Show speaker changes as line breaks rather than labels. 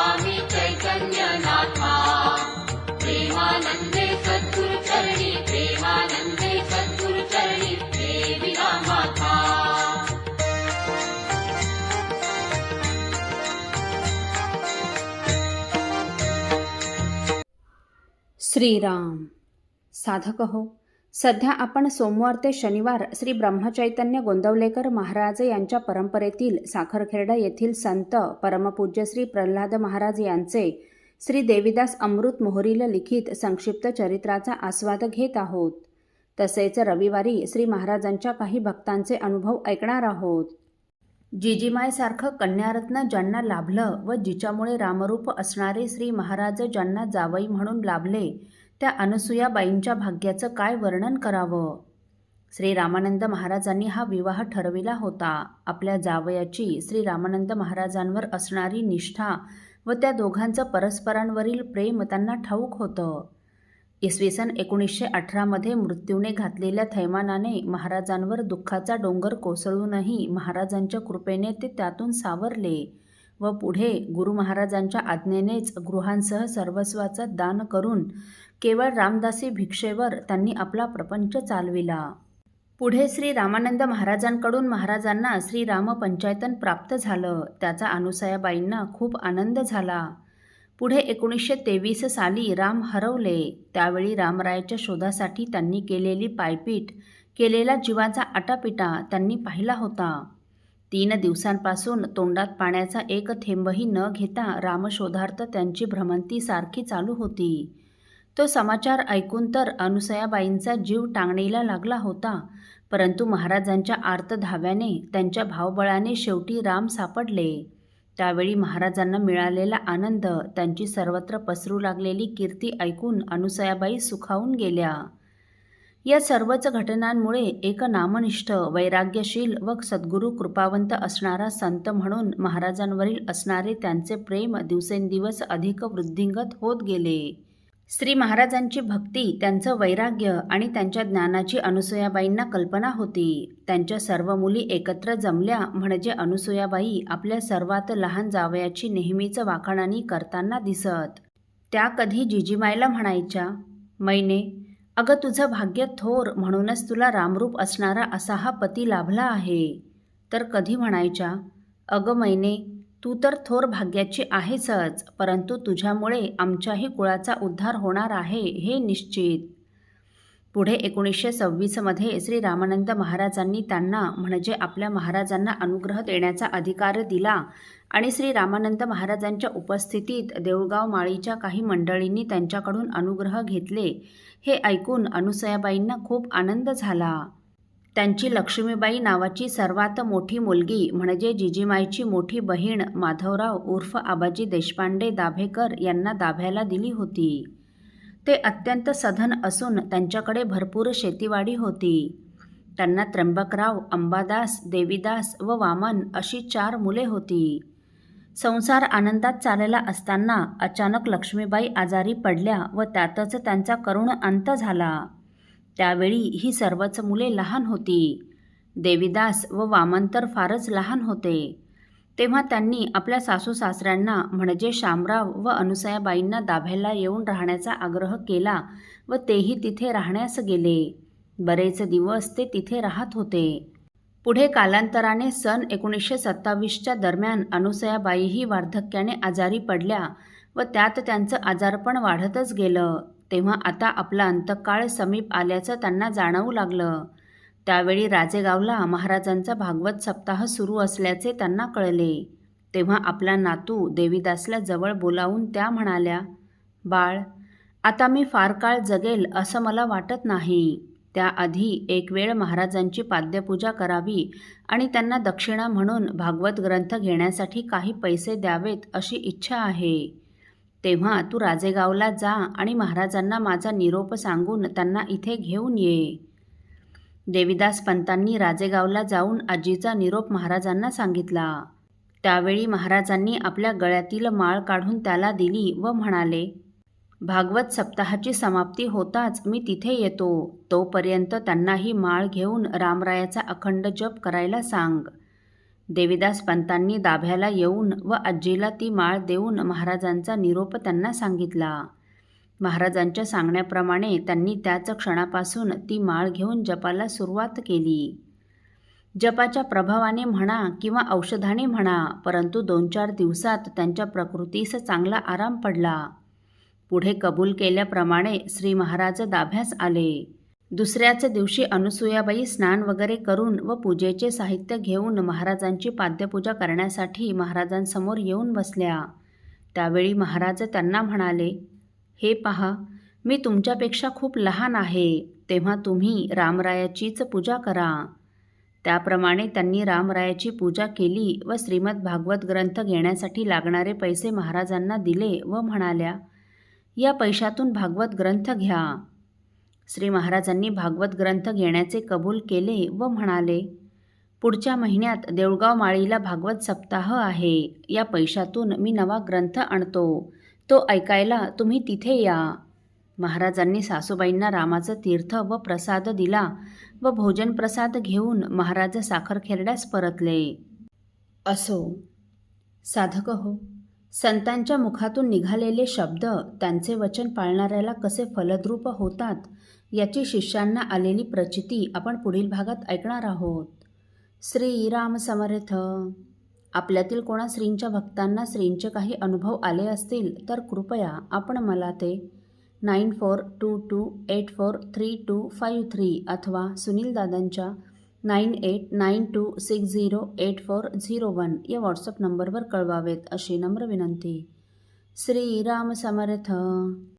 स्वामी चैतन्यनाथा प्रेमानन्दे सद्गुरुचरणी प्रेमानन्दे सद्गुरुचरणी देविना माता श्रीराम साधक हो सध्या आपण सोमवार ते शनिवार श्री ब्रह्मचैतन्य गोंदवलेकर महाराज यांच्या परंपरेतील साखरखेर्डा येथील संत परमपूज्य श्री प्रल्हाद महाराज यांचे श्री देविदास अमृत मोहरील लिखित संक्षिप्त चरित्राचा आस्वाद घेत आहोत. तसेच रविवारी श्री महाराजांच्या काही भक्तांचे अनुभव ऐकणार आहोत. जिजीमायसारखं कन्यारत्न ज्यांना लाभलं व जिच्यामुळे रामरूप असणारे श्री महाराज ज्यांना जावई म्हणून लाभले त्या अनसुयाबाईंच्या भाग्याचं काय वर्णन करावं? श्री रामानंद महाराजांनी हा विवाह ठरविला होता. आपल्या जावयाची श्री रामानंद महाराजांवर असणारी निष्ठा व त्या दोघांचं परस्परांवरील प्रेम त्यांना ठाऊक होतं. इसवी सन एकोणीसशे अठरामध्ये मृत्यूने घातलेल्या थैमानाने महाराजांवर दुःखाचा डोंगर कोसळूनही महाराजांच्या कृपेने ते त्यातून सावरले व पुढे गुरु महाराजांच्या आज्ञेनेच गृहांसह सर्वस्वाचं दान करून केवळ रामदासी भिक्षेवर त्यांनी आपला प्रपंच चालविला. पुढे श्री रामानंद महाराजांकडून महाराजांना श्री राम पंचायतन प्राप्त झालं. त्याचा अनुसयाबाईंना खूप आनंद झाला. पुढे एकोणीसशे तेवीस साली राम हरवले. त्यावेळी रामरायाच्या शोधासाठी त्यांनी केलेली पायपीट केलेला जीवाचा आटापिटा त्यांनी पाहिला होता. तीन दिवसांपासून तोंडात पाण्याचा एक थेंबही न घेता रामशोधार्थ त्यांची भ्रमंती सारखी चालू होती. तो समाचार ऐकून तर अनुसयाबाईंचा जीव टांगणीला लागला होता. परंतु महाराजांच्या आर्त धाव्याने त्यांच्या भावबळाने शेवटी राम सापडले. त्यावेळी महाराजांना मिळालेला आनंद त्यांची सर्वत्र पसरू लागलेली कीर्ती ऐकून अनुसयाबाई सुखावून गेल्या. या सर्वच घटनांमुळे एक नामनिष्ठ वैराग्यशील व सद्गुरू कृपावंत असणारा संत म्हणून महाराजांवरील असणारे त्यांचे प्रेम दिवसेंदिवस अधिक वृद्धिंगत होत गेले. श्री महाराजांची भक्ती त्यांचं वैराग्य आणि त्यांच्या ज्ञानाची अनुसयाबाईंना कल्पना होती. त्यांच्या सर्व मुली एकत्र जमल्या म्हणजे अनुसयाबाई आपल्या सर्वात लहान जावयाची नेहमीच वाखाणानी करताना दिसत. त्या कधी जिजीमायला म्हणायच्या मैने अगं तुझं भाग्य थोर म्हणूनच तुला रामरूप असणारा असा हा पती लाभला आहे. तर कधी म्हणायच्या अगं मैने तू तर थोर भाग्याची आहेसच परंतु तुझ्यामुळे आमच्याही कुळाचा उद्धार होणार आहे हे निश्चित. पुढे एकोणीसशे सव्वीसमध्ये श्री रामानंद महाराजांनी त्यांना म्हणजे आपल्या महाराजांना अनुग्रह देण्याचा अधिकार दिला आणि श्री रामानंद महाराजांच्या उपस्थितीत देऊळगाव माळीच्या काही मंडळींनी त्यांच्याकडून अनुग्रह घेतले हे ऐकून अनुसयाबाईंना खूप आनंद झाला. त्यांची लक्ष्मीबाई नावाची सर्वात मोठी मुलगी म्हणजे जिजीमाईची मोठी बहीण माधवराव उर्फ आबाजी देशपांडे दाभेकर यांना दाभ्याला दिली होती. ते अत्यंत सधन असून त्यांच्याकडे भरपूर शेतीवाडी होती. त्यांना त्र्यंबकराव अंबादास देवीदास व वामन अशी चार मुले होती. संसार आनंदात चालला असताना अचानक लक्ष्मीबाई आजारी पडल्या व त्यातच त्यांचा करुण अंत झाला. त्यावेळी ही सर्वच मुले लहान होती. देवीदास व वामन तर फारच लहान होते. तेव्हा त्यांनी आपल्या सासू सासऱ्यांना म्हणजे शामराव व अनुसयाबाईंना दाभ्याला येऊन राहण्याचा आग्रह केला व तेही तिथे राहण्यास गेले. बरेच दिवस ते तिथे राहत होते. पुढे कालांतराने सन एकोणीसशे सत्तावीसच्या दरम्यान अनुसयाबाईही वार्धक्याने आजारी पडल्या व त्यात त्यांचं आजारपण वाढतच गेलं. तेव्हा आता आपला अंतकाळ समीप आल्याचं त्यांना जाणवू लागलं. त्यावेळी राजेगावला महाराजांचा भागवत सप्ताह सुरू असल्याचे त्यांना कळले. तेव्हा आपला नातू देवीदासला जवळ बोलावून त्या म्हणाल्या बाळ आता मी फार काळ जगेल असं मला वाटत नाही त्याआधी एक वेळ महाराजांची पाद्यपूजा करावी आणि त्यांना दक्षिणा म्हणून भागवत ग्रंथ घेण्यासाठी काही पैसे द्यावेत अशी इच्छा आहे. तेव्हा तू राजेगावला जा आणि महाराजांना माझा निरोप सांगून त्यांना इथे घेऊन ये. देविदास पंतांनी राजेगावला जाऊन आजीचा निरोप महाराजांना सांगितला. त्यावेळी महाराजांनी आपल्या गळ्यातील माळ काढून त्याला दिली व म्हणाले भागवत सप्ताहाची समाप्ती होताच मी तिथे येतो. तोपर्यंत त्यांनाही माळ घेऊन रामरायाचा अखंड जप करायला सांग. देवीदास पंतांनी दाभ्याला येऊन व आजीला ती माळ देऊन महाराजांचा निरोप त्यांना सांगितला. महाराजांच्या सांगण्याप्रमाणे त्यांनी त्याच क्षणापासून ती माळ घेऊन जपाला सुरुवात केली. जपाच्या प्रभावाने म्हणा किंवा औषधाने म्हणा परंतु दोन चार दिवसात त्यांच्या प्रकृतीस चांगला आराम पडला. पुढे कबूल केल्याप्रमाणे श्री महाराज दाभ्यास आले. दुसऱ्याच दिवशी अनुसूयाबाई स्नान वगैरे करून व पूजेचे साहित्य घेऊन महाराजांची पाद्यपूजा करण्यासाठी महाराजांसमोर येऊन बसल्या. त्यावेळी महाराज त्यांना म्हणाले हे पहा मी तुमच्यापेक्षा खूप लहान आहे तेव्हा तुम्ही रामरायाचीच पूजा करा. त्याप्रमाणे त्यांनी रामरायाची पूजा केली व श्रीमद भागवत ग्रंथ घेण्यासाठी लागणारे पैसे महाराजांना दिले व म्हणाल्या या पैशातून भागवत ग्रंथ घ्या. श्री महाराजांनी भागवत ग्रंथ घेण्याचे कबूल केले व म्हणाले पुढच्या महिन्यात देऊळगाव माळीला भागवत सप्ताह आहे. या पैशातून मी नवा ग्रंथ आणतो. तो ऐकायला तुम्ही तिथे या. महाराजांनी सासूबाईंना रामाचं तीर्थ व प्रसाद दिला व भोजन प्रसाद घेऊन महाराज साखरखेरड्यास परतले. असो. साधक हो संतांच्या मुखातून निघालेले शब्द त्यांचे वचन पाळणाऱ्याला कसे फलद्रूप होतात याची शिष्यांना आलेली प्रचिती आपण पुढील भागात ऐकणार आहोत. श्रीराम समर्थ. आपल्यातील कोणा श्रींच्या भक्तांना श्रींचे काही अनुभव आले असतील तर कृपया आपण मला ते nine four two two eight four three two five three अथवा सुनील दादांच्या nine eight nine two six zero eight four zero one या व्हॉट्सअप नंबरवर कळवावेत अशी नम्र विनंती. श्रीराम समर्थ.